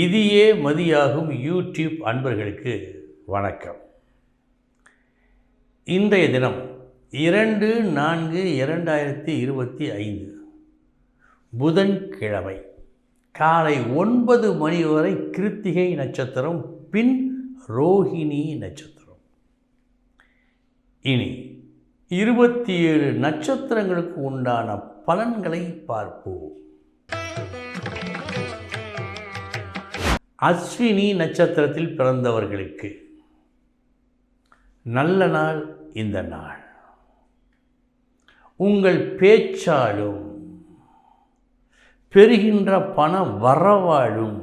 விதியே மதியாகும் யூடியூப் அன்பர்களுக்கு வணக்கம். இன்றைய தினம் இரண்டு நான்கு இரண்டாயிரத்தி இருபத்தி ஐந்து புதன்கிழமை காலை ஒன்பது மணி வரை கிருத்திகை நட்சத்திரம் பின் ரோஹிணி நட்சத்திரம். இனி இருபத்தி ஏழு நட்சத்திரங்களுக்கு உண்டான பலன்களை பார்ப்போம். அஸ்வினி நட்சத்திரத்தில் பிறந்தவர்களுக்கு. நல்ல நாள் இந்த நாள். உங்கள் பேச்சாலும் பெறுகின்ற பண வரவாழும்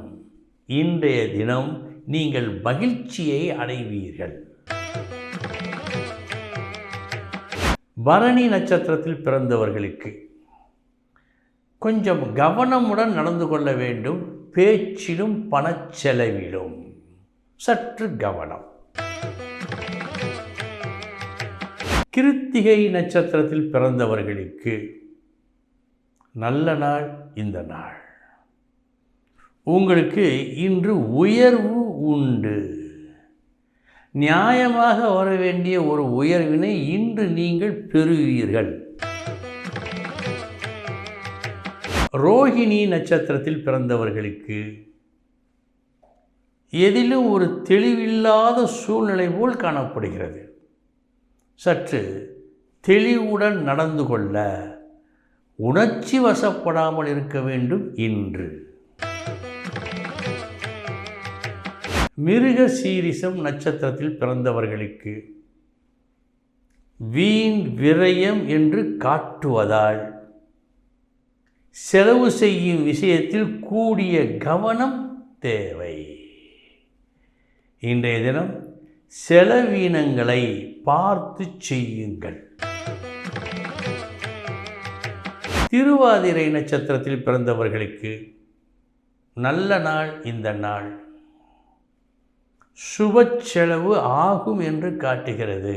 இன்றைய தினம் நீங்கள் மகிழ்ச்சியை அடைவீர்கள். பரணி நட்சத்திரத்தில் பிறந்தவர்களுக்கு கொஞ்சம் கவனமுடன் நடந்து கொள்ள வேண்டும். பேச்சிலும் பணச்செலவிலும் சற்று கவனம். கிருத்திகை நட்சத்திரத்தில் பிறந்தவர்களுக்கு நல்ல நாள் இந்த நாள். உங்களுக்கு இன்று உயர்வு உண்டு. நியாயமாக வர வேண்டிய ஒரு உயர்வினை இன்று நீங்கள் பெறுவீர்கள். ரோஹிணி நட்சத்திரத்தில் பிறந்தவர்களுக்கு எதிலும் ஒரு தெளிவில்லாத சூழ்நிலை போல் காணப்படுகிறது. சற்று தெளிவுடன் நடந்து கொள்ள உணர்ச்சி வசப்படாமல் இருக்க வேண்டும் இன்று. மிருக சீரிசம் நட்சத்திரத்தில் பிறந்தவர்களுக்கு வீண் விரயம் என்று காட்டுவதால் செலவு செய்யும் விஷயத்தில் கூடிய கவனம் தேவை. இன்றைய தினம் செலவீனங்களை பார்த்து செய்யுங்கள். திருவாதிரை நட்சத்திரத்தில் பிறந்தவர்களுக்கு நல்ல நாள் இந்த நாள். சுப செலவு ஆகும் என்று காட்டுகிறது.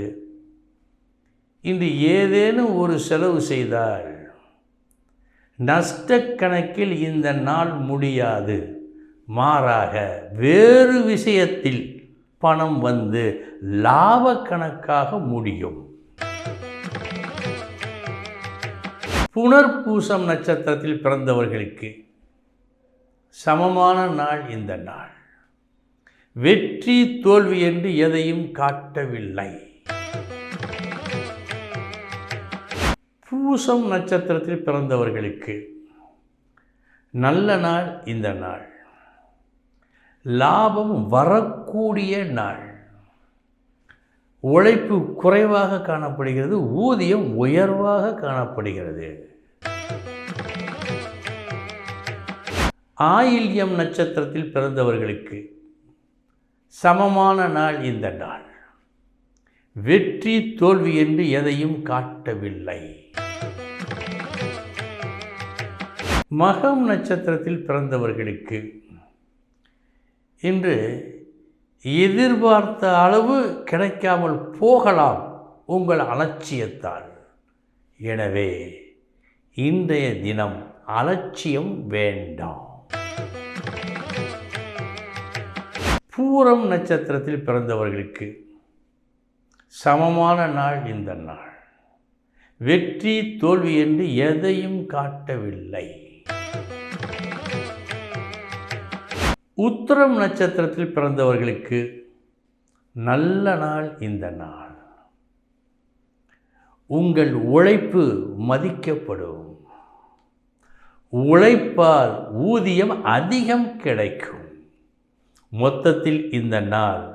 இன்று ஏதேனும் ஒரு செலவு செய்தால் நஷ்டக்கணக்கில் இந்த நாள் முடியாது. மாறாக வேறு விஷயத்தில் பணம் வந்து லாப கணக்காக முடியும். புனர்பூசம் நட்சத்திரத்தில் பிறந்தவர்களுக்கு சமமான நாள் இந்த நாள். வெற்றி தோல்வி என்று எதையும் காட்டவில்லை. பூசம் நட்சத்திரத்தில் பிறந்தவர்களுக்கு நல்ல நாள் இந்த நாள். லாபம் வரக்கூடிய நாள். உழைப்பு குறைவாக காணப்படுகிறது ஊதியம் உயர்வாக காணப்படுகிறது. ஆயில்யம் நட்சத்திரத்தில் பிறந்தவர்களுக்கு சமமான நாள் இந்த நாள். வெற்றி தோல்வி என்று எதையும் காட்டவில்லை. மகம் நட்சத்திரத்தில் பிறந்தவர்களுக்கு இன்று எதிர்பார்த்த அளவு கிடைக்காமல் போகலாம் உங்கள் அலட்சியத்தால். எனவே இன்றைய தினம் அலட்சியம் வேண்டாம். பூரம் நட்சத்திரத்தில் பிறந்தவர்களுக்கு சமமான நாள் இந்த நாள். வெற்றி தோல்வி என்று எதையும் காட்டவில்லை. உத்திரம் நட்சத்திரத்தில் பிறந்தவர்களுக்கு நல்ல நாள் இந்த நாள். உங்கள் உழைப்பு மதிக்கப்படும். உழைப்பால் ஊதியம் அதிகம் கிடைக்கும். மொத்தத்தில் இந்த நாள்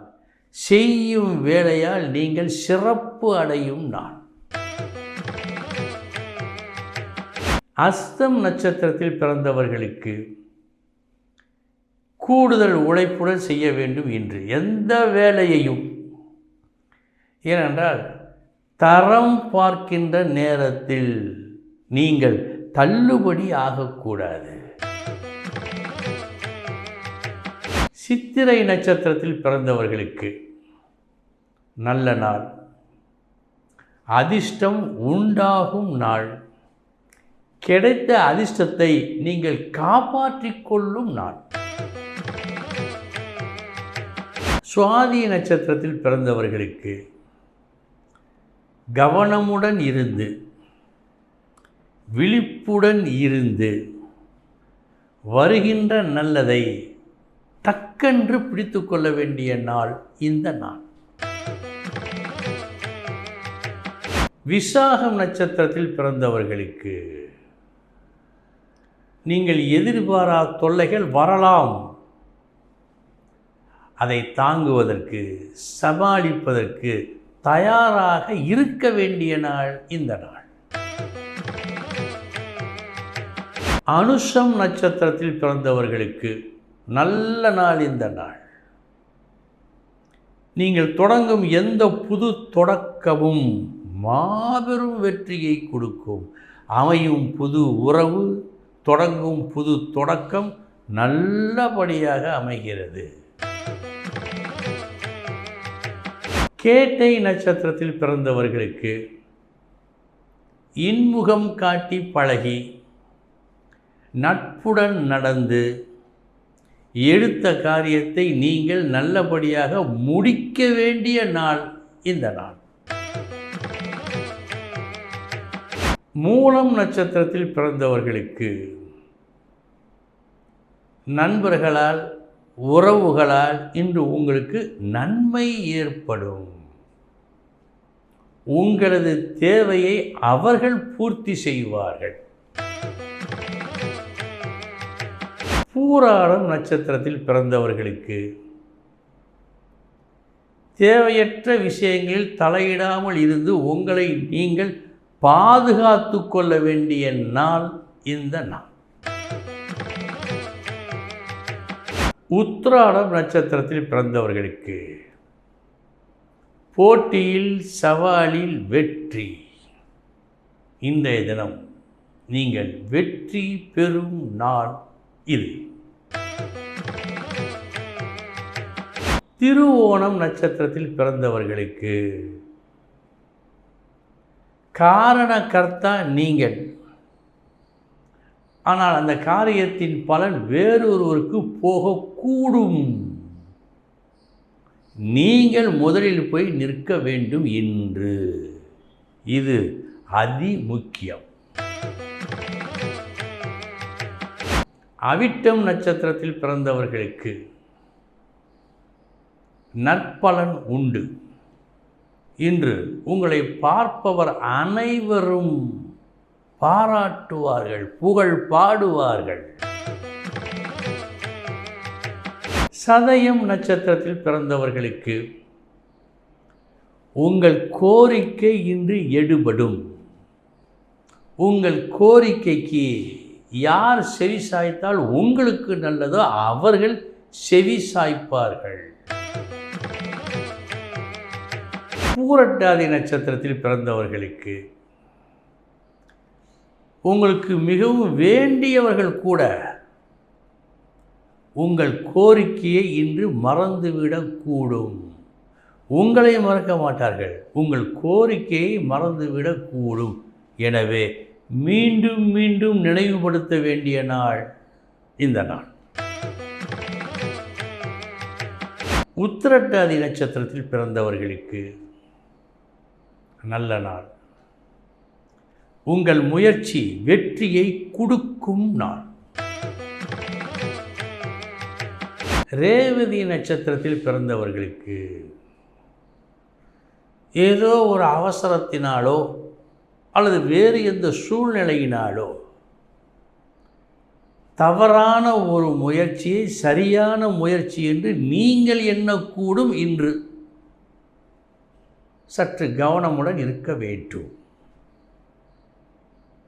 செய்யும் வேலையால் நீங்கள் சிறப்பு அடையும் நாள். அஸ்தம் நட்சத்திரத்தில் பிறந்தவர்களுக்கு கூடுதல் உழைப்புடன் செய்ய வேண்டும் என்று. எந்த வேலையையும்? ஏனென்றால் தரம் பார்க்கின்ற நேரத்தில் நீங்கள் தள்ளுபடி ஆகக்கூடாது. சித்திரை நட்சத்திரத்தில் பிறந்தவர்களுக்கு நல்ல நாள். அதிர்ஷ்டம் உண்டாகும் நாள். கிடைத்த அதிர்ஷ்டத்தை நீங்கள் காப்பாற்றிக் கொள்ளும் நாள். சுவாதி நட்சத்திரத்தில் பிறந்தவர்களுக்கு கவனமுடன் இருந்து விழிப்புடன் இருந்து வருகின்ற நல்லதை டக்கென்று பிடித்து கொள்ள வேண்டிய நாள் இந்த நாள். விசாகம் நட்சத்திரத்தில் பிறந்தவர்களுக்கு நீங்கள் எதிர்பாரா தொல்லைகள் வரலாம். அதை தாங்குவதற்கு சமாளிப்பதற்கு தயாராக இருக்க வேண்டிய நாள் இந்த நாள். அனுஷம் நட்சத்திரத்தில் பிறந்தவர்களுக்கு நல்ல நாள் இந்த நாள். நீங்கள் தொடங்கும் எந்த புது தொடக்கமும் மாபெரும் வெற்றியை கொடுக்கும். அமையும் புது உறவு தொடங்கும் புது தொடக்கம் நல்லபடியாக அமைகிறது. கேட்டை நட்சத்திரத்தில் பிறந்தவர்களுக்கு இன்முகம் காட்டி பழகி நட்புடன் நடந்து எடுத்த காரியத்தை நீங்கள் நல்லபடியாக முடிக்க வேண்டிய நாள் இந்த நாள். மூலம் நட்சத்திரத்தில் பிறந்தவர்களுக்கு நண்பர்களால் உறவுகளால் இன்று உங்களுக்கு நன்மை ஏற்படும். உங்களது தேவையை அவர்கள் பூர்த்தி செய்வார்கள். பூராடம் நட்சத்திரத்தில் பிறந்தவர்களுக்கு தேவையற்ற விஷயங்களில் தலையிடாமல் இருந்து உங்களை நீங்கள் பாதுகாத்து கொள்ள வேண்டிய நாள் இந்த நாள். உத்ராடம் நட்சத்திரத்தில் பிறந்தவர்களுக்கு போட்டியில் சவாலில் வெற்றி. இன்றைய தினம் நீங்கள் வெற்றி பெறும் நாள் இது. திருவோணம் நட்சத்திரத்தில் பிறந்தவர்களுக்கு காரணக்கர்த்தா நீங்கள். ஆனால் அந்த காரியத்தின் பலன் வேறொருவருக்கு போகக்கூடும். நீங்கள் முதலில் போய் நிற்க வேண்டும் என்று. இது அதி முக்கியம். அவிட்டம் நட்சத்திரத்தில் பிறந்தவர்களுக்கு நற்பலன் உண்டு. இன்று உங்களை பார்ப்பவர் அனைவரும் பாராட்டுவார்கள் புகழ் பாடுவார்கள். சதயம் நட்சத்திரத்தில் பிறந்தவர்களுக்கு உங்கள் கோரிக்கை இன்று எடுபடும். உங்கள் கோரிக்கைக்கு யார் செவி சாய்த்தால் உங்களுக்கு நல்லதோ அவர்கள் செவி சாய்ப்பார்கள். பூரட்டாதி நட்சத்திரத்தில் பிறந்தவர்களுக்கு உங்களுக்கு மிகவும் வேண்டியவர்கள் கூட உங்கள் கோரிக்கையை இன்று மறந்துவிடக்கூடும். உங்களை மறக்க மாட்டார்கள். உங்கள் கோரிக்கையை மறந்துவிடக்கூடும். எனவே மீண்டும் மீண்டும் நினைவுபடுத்த வேண்டிய நாள் இந்த நாள். உத்திரட்டாதி நட்சத்திரத்தில் பிறந்தவர்களுக்கு நல்ல நாள். உங்கள் முயற்சி வெற்றியை கொடுக்கும் நாள். ரேவதி நட்சத்திரத்தில் பிறந்தவர்களுக்கு ஏதோ ஒரு அவசரத்தினாலோ அல்லது வேறு எந்த சூழ்நிலையினாலோ தவறான ஒரு முயற்சியை சரியான முயற்சி என்று நீங்கள் எண்ணக்கூடும் இன்று. சற்று கவனமுடன் இருக்க வேண்டும்.